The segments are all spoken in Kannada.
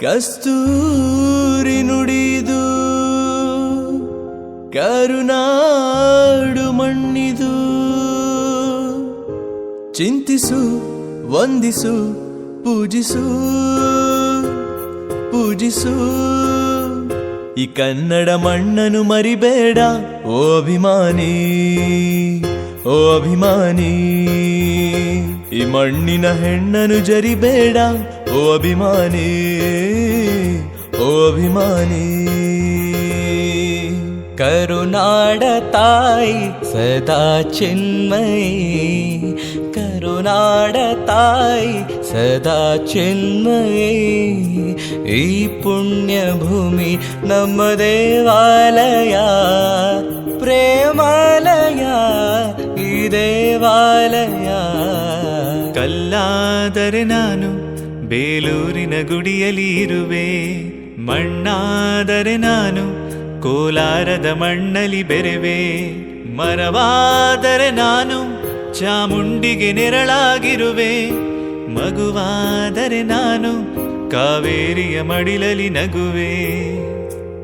ಕಸ್ತೂರಿ ನುಡಿದು, ಕರುನಾಡು ಮಣ್ಣಿದು. ಚಿಂತಿಸು, ವಂದಿಸು, ಪೂಜಿಸು ಪೂಜಿಸು. ಈ ಕನ್ನಡ ಮಣ್ಣನು ಮರಿಬೇಡ, ಓ ಅಭಿಮಾನಿ ಓ ಅಭಿಮಾನಿ. ಈ ಮಣ್ಣಿನ ಹೆಣ್ಣನು ಜರಿಬೇಡ ಓ ಅಭಿಮಾನಿ ಓ ಅಭಿಮಾನಿ ಕರುನಾಡ ತಾಯಿ ಸದಾ ಚಿನ್ಮಯಿ ಕರುನಾಡ ತಾಯಿ ಸದಾ ಚಿನ್ಮಯಿ ಈ ಪುಣ್ಯ ಭೂಮಿ ನಮ್ಮ ದೇವಾಲಯ ಪ್ರೇಮಾಲಯ ಈ ದೇವಾಲಯ ಕಲ್ಲಾದರೆ ನಾನು ಬೇಲೂರಿನ ಗುಡಿಯಲ್ಲಿ ಇರುವೆ. ಮಣ್ಣಾದರೆ ನಾನು ಕೋಲಾರದ ಮಣ್ಣಲ್ಲಿ ಬೆರೆವೆ. ಮರವಾದರೆ ನಾನು ಚಾಮುಂಡಿಗೆ ನೆರಳಾಗಿರುವೆ. ಮಗುವಾದರೆ ನಾನು ಕಾವೇರಿಯ ಮಡಿಲಲಿ ನಗುವೆ.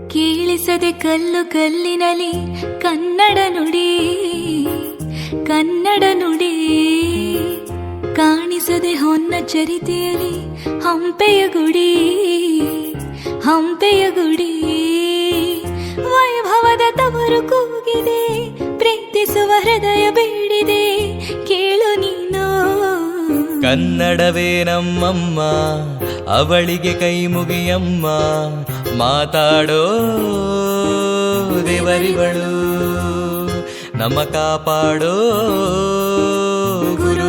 ಕೇಳಿಸದೆ ಕಲ್ಲು ಕಲ್ಲಿನಲ್ಲಿ ಕನ್ನಡ ನುಡಿ ಕನ್ನಡ ನುಡಿ. ಕಾಣಿಸದೆ ಹೊನ್ನ ಚರಿತೆಯಲಿ ಹಂಪೆಯ ಗುಡಿ ಹಂಪೆಯ ಗುಡಿ. ವೈಭವದ ತವರು ಕೂಗಿದೆ, ಪ್ರೀತಿಸುವ ಹೃದಯ ಬೇಡಿದೆ. ಕೇಳು ನೀನು. ಕನ್ನಡವೇ ನಮ್ಮಮ್ಮ, ಅವಳಿಗೆ ಕೈ ಮುಗಿಯಮ್ಮ. ಮಾತಾಡೋ ದೇವರಿಗಳು, ನಮ್ಮ ಕಾಪಾಡೋ ಗುರು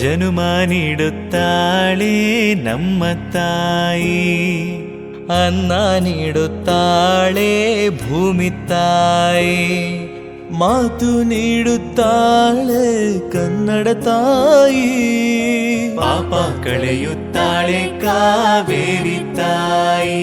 ಇವಳು ಜನುಮ ನೀಡುತ್ತಾಳೆ ನಮ್ಮ ತಾಯಿ ಅನ್ನ ನೀಡುತ್ತಾಳೆ ಭೂಮಿ ತಾಯಿ ಮಾತು ನೀಡುತ್ತಾಳೆ ಕನ್ನಡ ತಾಯಿ ಪಾಪ ಕಳೆಯುತ್ತಾಳೆ ಕಾವೇರಿ ತಾಯಿ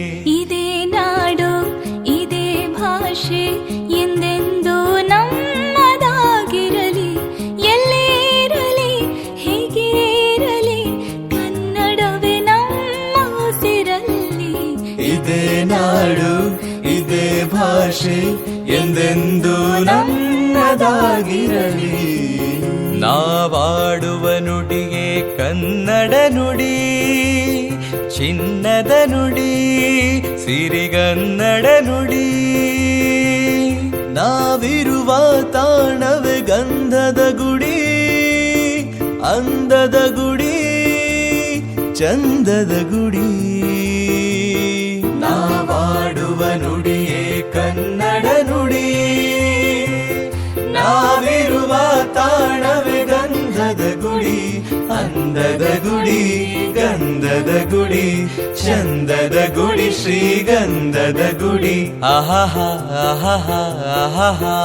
ಭಾಷೆ ಎಂದೆಂದು ನನ್ನದಾಗಿರಲಿ. ನಾವಾಡುವ ನುಡಿಗೆ ಕನ್ನಡ ನುಡಿ, ಚಿನ್ನದ ನುಡಿ, ಸಿರಿಗನ್ನಡ ನುಡಿ. ನಾವಿರುವ ತಾಣವೇ ಗಂಧದ ಗುಡಿ, ಅಂದದ ಗುಡಿ, ಚಂದದ ಗುಡಿ. ನಾವಾಡುವ ನುಡಿಯೇ ಕನ್ನಡ ನುಡಿ. ನಾವಿರುವ ತಾಣವೇ ಗಂಧದ ಗುಡಿ, ಅಂದದ ಗುಡಿ, ಗಂಧದ ಗುಡಿ, ಚಂದದ ಗುಡಿ ಶ್ರೀ ಗಂಧದ ಗುಡಿ. ಆಹಾ ಆಹಾ ಆಹಾ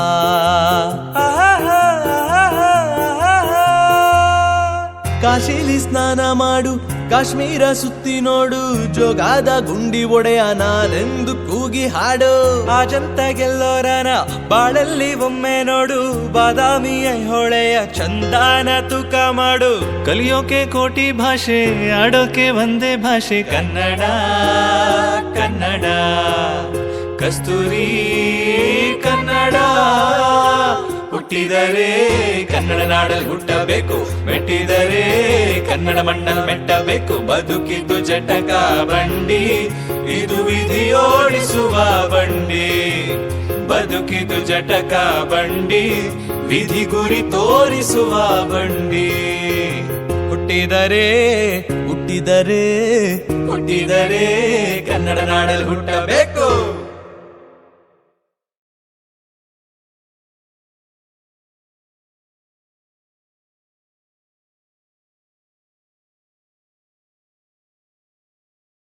ಕಾಶಿಲಿ ಸ್ನಾನ ಮಾಡು, ಕಾಶ್ಮೀರ ಸುತ್ತಿ ನೋಡು, ಜೋಗಾದ ಗುಂಡಿ ಒಡೆಯ ನಾನೆಂದು ಕೂಗಿ ಹಾಡು. ಆಜಂತ ಗೆಲ್ಲೋರನ ಬಾಳಲ್ಲಿ ಒಮ್ಮೆ ನೋಡು. ಬಾದಾಮಿಯ ಹೊಳೆಯ ಚಂದಾನ ತೂಕ ಮಾಡು. ಕಲಿಯೋಕೆ ಕೋಟಿ ಭಾಷೆ, ಆಡೋಕೆ ಒಂದೇ ಭಾಷೆ. ಕನ್ನಡ ಕನ್ನಡ, ಕಸ್ತೂರಿ ಕನ್ನಡ. ಹುಟ್ಟಿದರೆ ಕನ್ನಡ ನಾಡಲ್ಲಿ ಹುಟ್ಟಬೇಕು. ಮೆಟ್ಟಿದರೆ ಕನ್ನಡ ಮಣ್ಣಲ್ಲಿ ಮೆಟ್ಟಬೇಕು. ಬದುಕಿದ್ದು ಜಟಕ ಬಂಡಿ, ಇದು ವಿಧಿಯೋಡಿಸುವ ಬಂಡಿ, ಬದುಕಿದು ಜಟಕ ಬಂಡಿ, ವಿಧಿ ಗುರಿ ತೋರಿಸುವ ಬಂಡಿ. ಹುಟ್ಟಿದರೆ ಹುಟ್ಟಿದರೆ ಹುಟ್ಟಿದರೆ ಕನ್ನಡ ನಾಡಲ್ಲಿ ಹುಟ್ಟಬೇಕು.